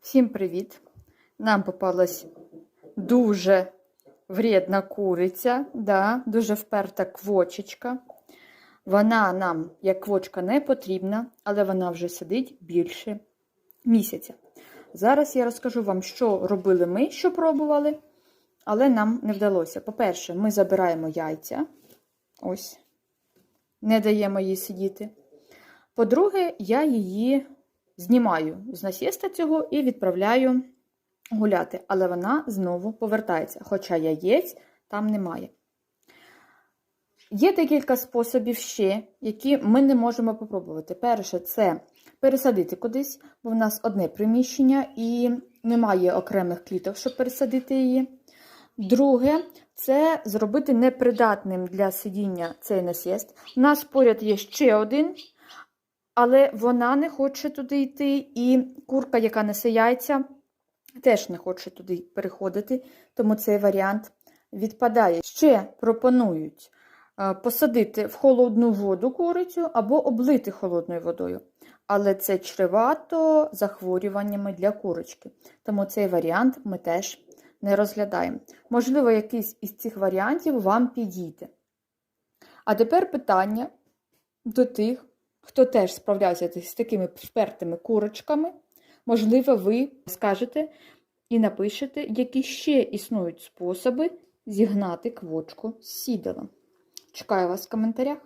Всім привіт! Нам попалась дуже вредна куриця, да, дуже вперта квочечка. Вона нам, як квочка, не потрібна, але вона вже сидить більше місяця. Зараз я розкажу вам, що робили ми, що пробували, але нам не вдалося. По-перше, ми забираємо яйця. Ось, не даємо їй сидіти. По-друге, я її знімаю з насіста цього і відправляю гуляти, але вона знову повертається, хоча яєць там немає. Є декілька способів ще, які ми не можемо попробувати. Перше, це пересадити кудись, бо в нас одне приміщення і немає окремих кліток, щоб пересадити її. Друге, це зробити непридатним для сидіння цей насіст. У нас поряд є ще один, але вона не хоче туди йти, і курка, яка несе яйця, теж не хоче туди переходити, тому цей варіант відпадає. Ще пропонують е, посадити в холодну воду курицю або облити холодною водою. Але це чревато захворюваннями для курочки. Тому цей варіант ми теж не розглядаємо. Можливо, якийсь із цих варіантів вам підійде. А тепер питання до тих, хто теж справлявся з такими впертими курочками. Можливо, ви скажете і напишете, які ще існують способи зігнати квочку з сідала. Чекаю вас в коментарях.